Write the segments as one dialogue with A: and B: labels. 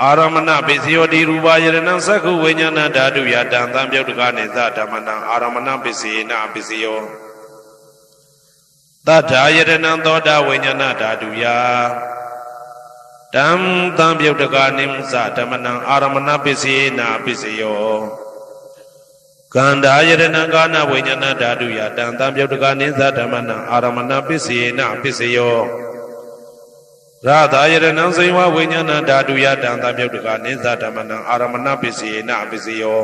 A: အာရမဏပစ္စယောတိရူပယရဏံသက္ခုဝိညာဏဓာတုယတံသံပြုတ်တကနေသဓမ္မနံအာရမဏပစ္စေနပစ္စယောတထာယရဏံသောတာဝိညာဏဓာတုယတံသံပြုတ်တကနေသဓမ္မနံအာရမဏပစ္စေနပစ္စယောကန္တာယရဏံကာနဝိညာဏဓာတုယတံသံပြုတ်တကနေသဓမ္မနံအာရမဏပစ္စေနပစ္စယော ရသာယရဏံစေဝဝိညာဏဓာတုယတံသမြုတ်တကနိသဓမ္မနံအာရမဏပစ္စယေနပစ္စယော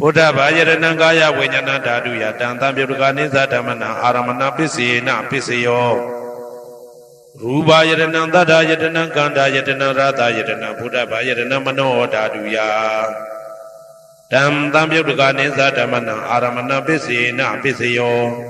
A: ဘုဒ္ဓဘာယရဏံကာယဝိညာဏဓာတုယတံသမြုတ်တကနိသဓမ္မနံအာရမဏပစ္စယေနပစ္စယောရူပယရဏံသတ္တယတနံကန္တာယတနံရသယတနံဘုဒ္ဓဘာယရဏံမနောဓာတုယတံသမြုတ်တကနိသဓမ္မနံအာရမဏပစ္စယေနပစ္စယောသ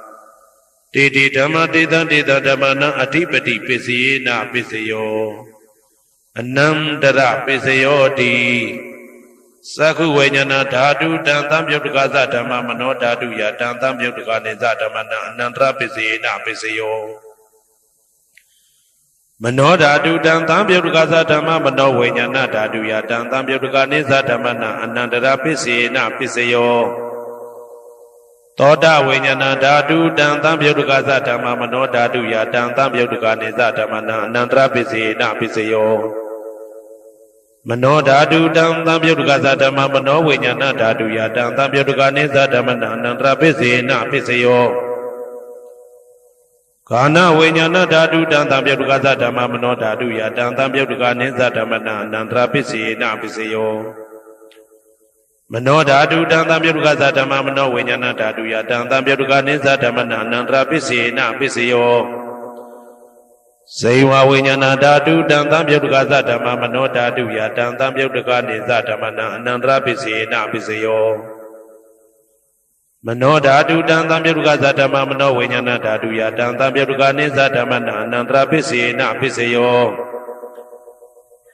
A: တေတိဓမ္မတေတံတေတံဓမ္မနံအဓိပတိပစ္စယေနပစ္စယောအနန္တရပစ္စယောတိသက္ခုဝိညာဏဓာတုတံသံပြုတ်တကသဓမ္မမနောဓာတုယတံသံပြုတ်တကနေသဓမ္မနံအနန္တရပစ္စယေနပစ္စယောမနောဓာတုတံသံပြုတ်တကသဓမ္မမနောဝိညာဏဓာတုယတံသံပြုတ်တကနေသဓမ္မနံအနန္တရပစ္စယေနပစ္စယော သောတဝိညာဏဓာတုတံသံပြုတ်တကသဓမ္မမနောဓာတုယတံသံပြုတ်တကနေသဓမ္မနံအနန္တရပစ္စယေနပစ္စယောမနောဓာတုတံသံပြုတ်တကသဓမ္မမနောဝိညာဏဓာတုယတံသံပြုတ်တကနေသဓမ္မနံအနန္တရပစ္စေနပစ္စယောကာနဝိညာဏဓာတုတံသံပြုတ်တကသဓမ္မမနောဓာတုယတံသံပြုတ်တကနေသဓမ္မနံအနန္တရပစ္စေနပစ္စယော မနောဓာတုတံသံပြုတ်တကသဓမ္မမနောဝိညာဏဓာတုယတံသံပြုတ်တကနေသဓမ္မနံအနန္တရပစ္စေနပစ္စယောဇေဝဝိညာဏဓာတုတံသံပြုတ်တကသဓမ္မမနောဓာတုယတံသံပြုတ်တကနေသဓမ္မနံအနန္တရပစ္စေနပစ္စယောမနောဓာတုတံသံပြုတ်တကသဓမ္မမနောဝိညာဏဓာတုယတံသံပြုတ်တကနေသဓမ္မနံအနန္တရပစ္စေနပစ္စယော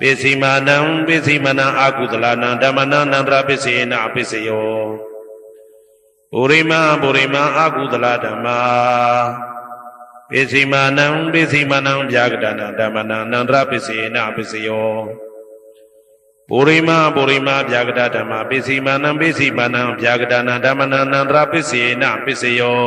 A: ပိစီမာနံပိစီမနံအာကုသလနံဓမ္မနံနန္တရပစ္စေနပစ္စယောပုရိမပုရိမအာကုသလဓမ္မာပိစီမာနံပိစီမနံဗျာကတနာဓမ္မနံနန္တရပစ္စေနပစ္စယောပုရိမပုရိမဗျာကတဓမ္မာပိစီမာနံပိစီမာနံဗျာကတနာဓမ္မနံနန္တရပစ္စေနပစ္စယော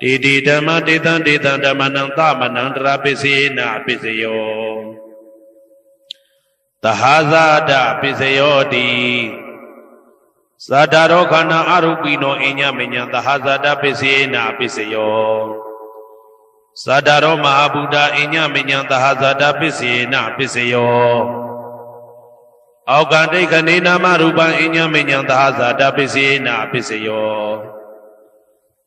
A: တေတိဓမ္မတေတံတေတံဓမ္မနံသမနံတရာပစ္စေနပစ္စယောသဟာဇာတပစ္စယောတိသာတာရောခန္ဓာအရုပိနောအညမညံသဟာဇာတပစ္စေနပစ္စယောသာတာရောမဟာဗုဒ္ဓအညမညံသဟာဇာတပစ္စေနပစ္စယောအောက်ကတိတ်ခဏေနာမရူပံအညမညံသဟာဇာတပစ္စေနပစ္စယော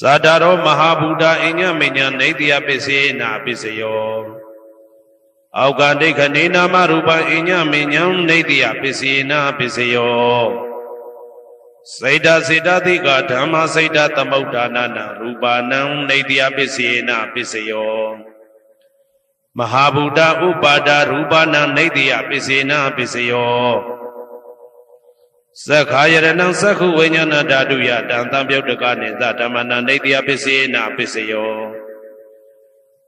A: သတ္တရောမဟာဗုဒ္ဓအညမညံနေတယပစ္စယေနာပစ္စယောအောက်ကဒိဋ္ဌနေနာမရူပံအညမညံနေတယပစ္စယေနာပစ္စယောစေတစေတသိကဓမ္မစေတသမုဋ္ဌာနနာရူပါနံနေတယပစ္စယေနာပစ္စယောမဟာဗုဒ္ဓဥပါဒရူပနာနေတယပစ္စေနာပစ္စယော သက္ခာယရဏံသက္ခုဝိညာဏဓာတုယတံတံပြုတ်တကနေသဓမ္မနာနေတယပစ္စေနာပစ္စယော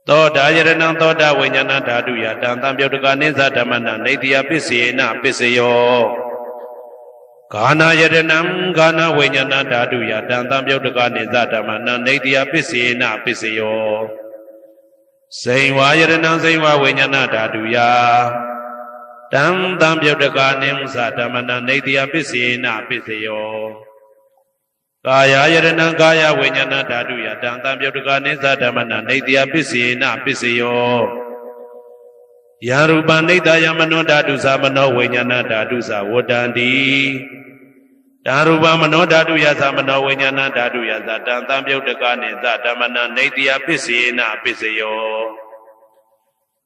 A: သောတာယရဏံသောတာဝိညာဏဓာတုယတံတံပြုတ်တကနေသဓမ္မနာနေတယပစ္စေနာပစ္စယောဂာနာယရဏံဂာနာဝိညာဏဓာတုယတံတံပြုတ်တကနေသဓမ္မနာနေတယပစ္စေနာပစ္စယောစိန်ဝါယရဏံစိန်ဝါဝိညာဏဓာတုယ တံတံပြုတ်တကာနိမသဓမ္မနနေတယပစ္စေနပစ္စယောကာယယရဏံကာယဝိညာဏဓာတုယတံတံပြုတ်တကာနိသဓမ္မနနေတယပစ္စေနပစ္စယောယရူပနိတယမနောဓာတုသမနောဝိညာဏဓာတုသဝတ္တန္တိဓာရူပမနောဓာတုယသမနောဝိညာဏဓာတုယသတံတံပြုတ်တကာနိသဓမ္မနနေတယပစ္စေနပစ္စယော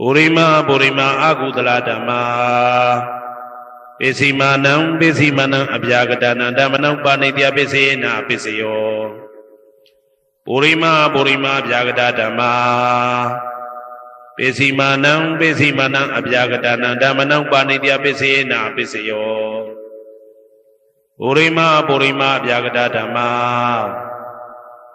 A: ပုရိမပုရိမအာကုသလဓမ္မာပိစီမာနံပိစီမာနံအပြာကတနံဓမ္မနံပါဏိတယပိစေနာပိစယောပုရိမပုရိမအပြာကတဓမ္မာပိစီမာနံပိစီမာနံအပြာကတနံဓမ္မနံပါဏိတယပိစေနာပိစယောပုရိမပုရိမအပြာကတဓမ္မာ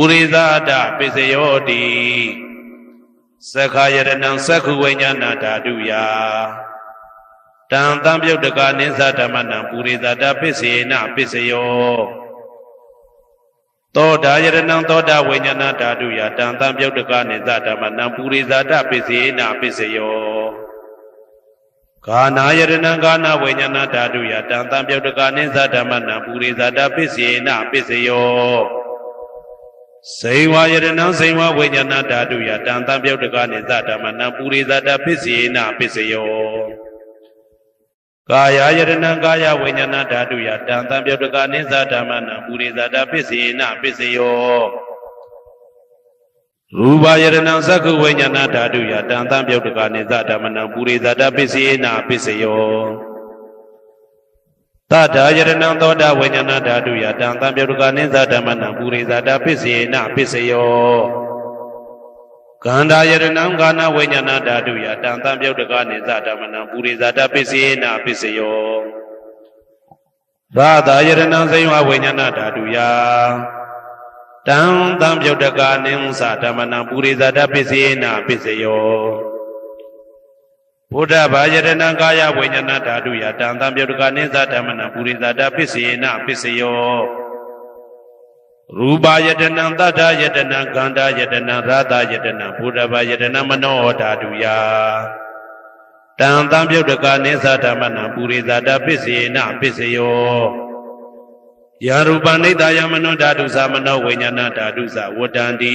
A: ဥရိသဒပိစယောတိသက္ခာယရဏံသက္ခုဝိညာဏဓာတုယတံတံပြုတ်တကနိသဓမ္မနံပုရိသဒပိစေနပိစယောသောတာယရဏံသောတာဝိညာဏဓာတုယတံတံပြုတ်တကနိသဓမ္မနံပုရိသဒပိစေနပိစယောကာနာယရဏံကာနာဝိညာဏဓာတုယတံတံပြုတ်တကနိသဓမ္မနံပုရိသဒပိစေနပိစယော စေဝယရဏံစေဝဝိညာဏဓာတုယတံတံပြုတ်တကနေသဓမ္မနံပုရိသတပစ္စေနပစ္စယောကာယယရဏံကာယဝိညာဏဓာတုယတံတံပြုတ်တကနေသဓမ္မနံပုရိသတပစ္စေနပစ္စယောရူပယရဏံသက္ခုဝိညာဏဓာတုယတံတံပြုတ်တကနေသဓမ္မနံပုရိသတပစ္စေနပစ္စယော သတ္တာယရဏံသောတာဝိညာဏဓာတုယတံသံပြုတ်ကနိသဓမ္မနံပုရိသတာပစ္စေနပစ္စယောကန္တာယရဏံကာနဝိညာဏဓာတုယတံသံပြုတ်ကနိသဓမ္မနံပုရိသတာပစ္စေနပစ္စယောသာသာယရဏံစိဝဝိညာဏဓာတုယတံတံပြုတ်တကာနိသဓမ္မနံပုရိသတပစ္စေနပစ္စယော ဘုဒ္ဓဘာယရဏံကာယဝိညာဏဓာတုယတံတံပြုတ်တကာနိသဓမ္မနံပုရိသတပစ္စေနပစ္စယောရူပယတနံတတ္ထယတနံခန္ဓာယတနံရာသယတနံဘုဒ္ဓဘာယတနံမနောဓာတုယတံတံပြုတ်တကာနိသဓမ္မနံပုရိသတပစ္စေနပစ္စယောယာရူပနိတ္တယမနောဓာတုသမနောဝိညာဏဓာတုသဝတ္တန္တိ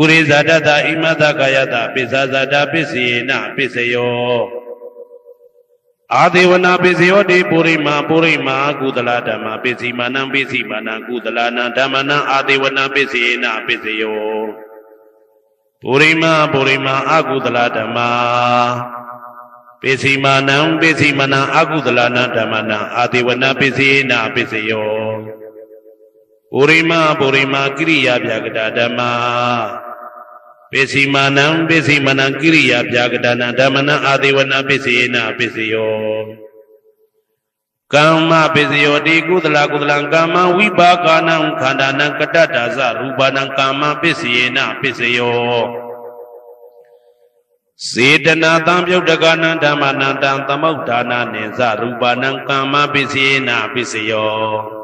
A: ဥရိဇတတဣမတကာယတပိစ္ဆဇတပစ္စယေနပစ္စယောအာဒေဝနာပစ္စယောတိပုရိမာပုရိမာကုသလဓမ္မပစ္စည်းမာနံပစ္စည်းမာနံကုသလနာဓမ္မနံအာဒေဝနာပစ္စယေနပစ္စယောပုရိမာပုရိမာအကုသလဓမ္မာပစ္စည်းမာနံပစ္စည်းမနံအကုသလနာဓမ္မနံအာဒေဝနာပစ္စယေနပစ္စယောပုရိမပုရိမကိရိယာပြာကတာဓမ္မာ ပစ္စည်းမာနံပစ္စည်းမနံကိရိယာပြာကတာနံဓမ္မနံအာဒေဝနာပစ္စယေနပစ္စယောကမ္မပစ္စယောတိကုသလကုသလံကမ္မဝိပါကနံခန္ဓာနံကတ္တတာဇရူပနံကမ္မပစ္စယေနပစ္စယောစေတနာတံပြုတ်တကနံဓမ္မနံတံသမုဋ္ဌာနာနိဇရူပနံကမ္မပစ္စယေနပစ္စယော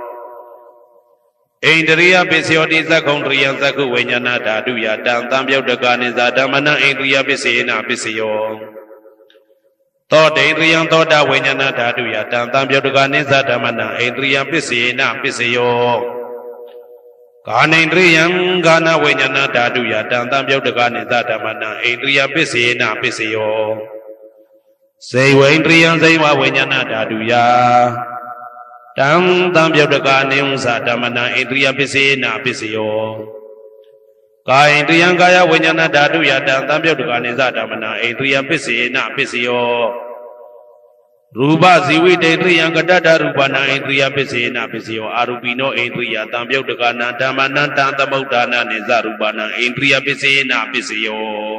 A: ဣန္ဒရိယပစ္စယောတိသက္ကုံတရိယသက္ကုဝိညာဏဓာတုယတံသံပြုတ်တကနိဇာဓမ္မနံဣန္ဒရိယပစ္စေနပစ္စယောသောတေန္ဒရိယသောတာဝိညာဏဓာတုယတံသံပြုတ်တကနိဇာဓမ္မနံဣန္ဒရိယပစ္စေနပစ္စယောကာနိန္ဒရိယံကာနဝိညာဏဓာတုယတံသံပြုတ်တကနိဇာဓမ္မနံဣန္ဒရိယပစ္စေနပစ္စယောစေဝိန္ဒရိယံစေဝဝိညာဏဓာတုယ တံတံပြုတ်တကနေဥ္စာဓမ္မနာဣန္ဒြိယပစ္စေနာပစ္စယောကာယိန္ဒြိယံကာယဝိညာဏဓာတုယတံတံပြုတ်တကနေသဓမ္မနာဣန္ဒြိယပစ္စေနာပစ္စယောရူပဇီဝိတေတရိယံကတ္တတရူပနာဣန္ဒြိယပစ္စေနာပစ္စယောအာရူပိနောဣန္ဒြိယတံပြုတ်တကနာဓမ္မနံတံသမုဋ္ဌာနာနိဇရူပနာဣန္ဒြိယပစ္စေနာပစ္စယော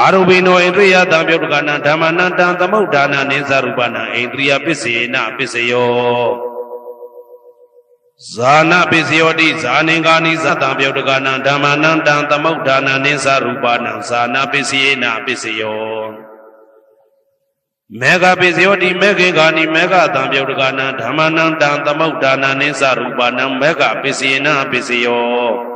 A: အာရုပိနောဣန္ဒြိယတံပြုတ်တကနာဓမ္မနံတံသမုဋ္ဌာနာနိသရူပနာဣန္ဒြိယပစ္စေနပစ္စယောဇာနာပစ္စယောတိဇာနင်္ဂာနိသတံပြုတ်တကနာဓမ္မနံတံသမုဋ္ဌာနာနိသရူပနာဇာနာပစ္စယေနပစ္စယောမေဃပစ္စယောတိမေခေဂာနိမေဃတံပြုတ်တကနာဓမ္မနံတံသမုဋ္ဌာနာနိသရူပနာမေဃပစ္စယေနပစ္စယော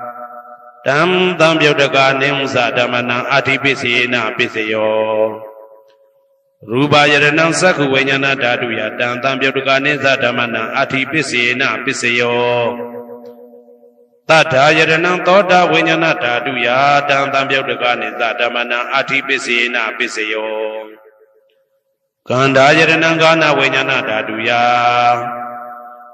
A: တံတံပြုတ်တကနိသဓမ္မနံအဋ္ဌိပစ္စယေနာပစ္စယောရူပယရဏံသက္ခဝိညာဏဓာတုယတံတံပြုတ်တကနိသဓမ္မနံအဋ္ဌိပစ္စယေနာပစ္စယောတထာယရဏံသောတာဝိညာဏဓာတုယတံတံပြုတ်တကနိသဓမ္မနံအဋ္ဌိပစ္စယေနာပစ္စယောကန္တာယရဏံကာနဝိညာဏဓာတုယ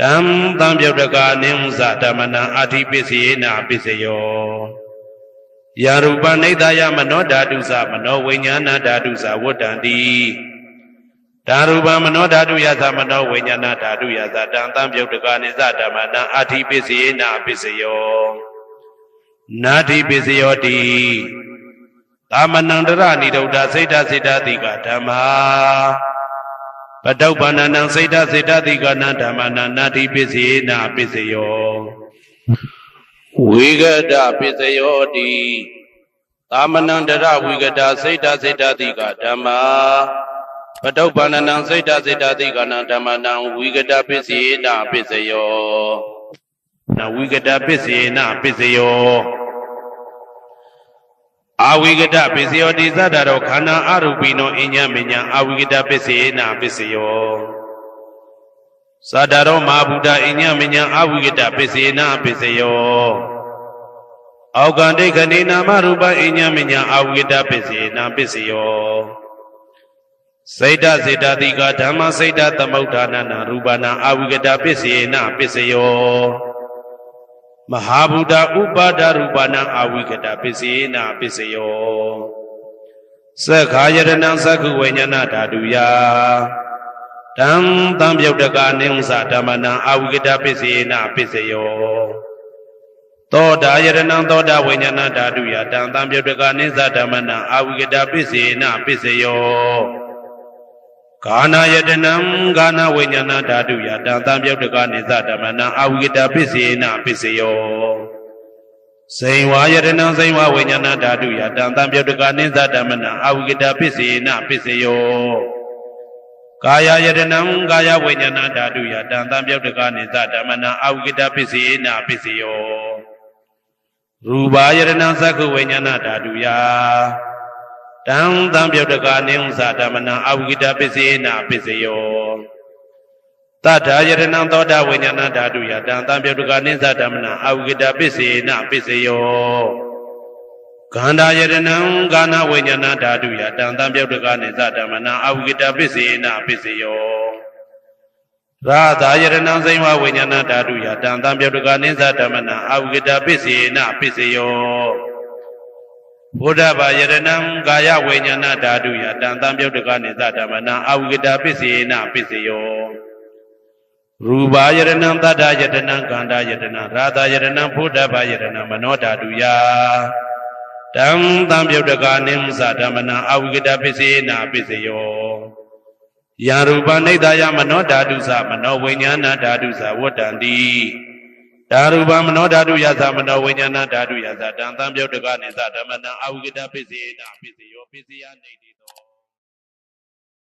A: တံတံပြုတ်တကနိသဓမ္မနံအဋ္ဌိပစ္စယေနာပစ္စယောယာရူပနိဒာယမနောဓာတုသမနောဝိညာဏဓာတုသဝတ္တံတိဓာရူပမနောဓာတုယသမနောဝိညာဏဓာတုယသတံတံပြုတ်တကနိသဓမ္မနံအဋ္ဌိပစ္စယေနာပစ္စယောနာတိပစ္စယောတိကာမနန္တရဏိဒုဒ္ဒစိတ်တစိတ္တတိကဓမ္မာ ပတုပ္ပန္နံစိတ်တစိတ္တတိကနံဓမ္မနာနာတိပစ္စယေနာပစ္စယောဝိဂဒပစ္စယောတိကာမနန္တရဝိဂဒစိတ်တစိတ္တတိကဓမ္မာပတုပ္ပန္နံစိတ်တစိတ္တတိကနံဓမ္မနာဝိဂဒပစ္စယေနာပစ္စယောနဝိဂဒပစ္စယေနာပစ္စယော အာဝိကတပစ္စယောတိသတ္တရောခန္ဓာအရူပိနောအညမညာအာဝိကတပစ္စေနာပစ္စယောသတ္တရောမဟာဗုဒ္ဓအညမညာအာဝိကတပစ္စေနာပစ္စယောအောက်ကန္တိခဏိနာမရူပအညမညာအာဝိကတပစ္စေနာပစ္စယောစိတ်တစေတတိကဓမ္မစိတ်တသမုဋ္ဌာနနာရူပနာအာဝိကတပစ္စေနာပစ္စယော မဟာဗုဒ္ဓဥပါဒရူပနာအာဝိကတပစ္စေနာပစ္စယောသက္ခာယရဏံသက္ခုဝိညာဏဓာတုယတံတံပြုတ်တကနိဥ္စဓမ္မနံအာဝိကတပစ္စေနာပစ္စယောသောတာယရဏံသောတာဝိညာဏဓာတုယတံတံပြုတ်တကနိသဓမ္မနံအာဝိကတပစ္စေနာပစ္စယော ကာနာယတနံကာနာဝိညာဏဓာတုယတံတံပြုတ်တကနိသဓမ္မနံအာဝိကတပစ္စေနာပစ္စယောဇိဝယတနံဇိဝဝိညာဏဓာတုယတံတံပြုတ်တကနိသဓမ္မနံအာဝိကတပစ္စေနာပစ္စယောကာယယတနံကာယဝိညာဏဓာတုယတံတံပြုတ်တကနိသဓမ္မနံအာဝိကတပစ္စေနာပစ္စယောရူပါယတနံသက္ခဝိညာဏဓာတုယ တံတံပြုတ်တကနိဥ္စဓမ္မနံအဝိကတပစ္စေနာပစ္စယောတထာယရဏံသောတာဝိညာဏဓာတုယတံတံပြုတ်တကနိသဓမ္မနံအဝိကတပစ္စေနာပစ္စယောခန္ဓာယရဏံကာနဝိညာဏဓာတုယတံတံပြုတ်တကနိသဓမ္မနံအဝိကတပစ္စေနာပစ္စယောရာသာယရဏံစိမဝိညာဏဓာတုယတံတံပြုတ်တကနိသဓမ္မနံအဝိကတပစ္စေနာပစ္စယော ဘုဒ္ဓဘာယရဏံကာယဝိညာဏဓာတုယတံတံပြုတ်တကနိသဓမ္မနံအဝိကတပစ္စေနပစ္စယောရူပါယရဏံတတ္တယတနံကန္တာယတနံရာသယရဏံဘုဒ္ဓဘာယရဏံမနောဓာတုယတံတံပြုတ်တကနိသဓမ္မနံအဝိကတပစ္စေနပစ္စယောယာရူပနိဒာယမနောဓာတုသမနောဝိညာဏဓာတုသဝတ္တံတိ ဓာရူပမနောဓာတုယသမနောဝိညာဏဓာတုယသတံတံပြုတ်တကနိသဓမ္မနံအာဝိကတပစ္စေနပစ္စယောပစ္စယနေတိသော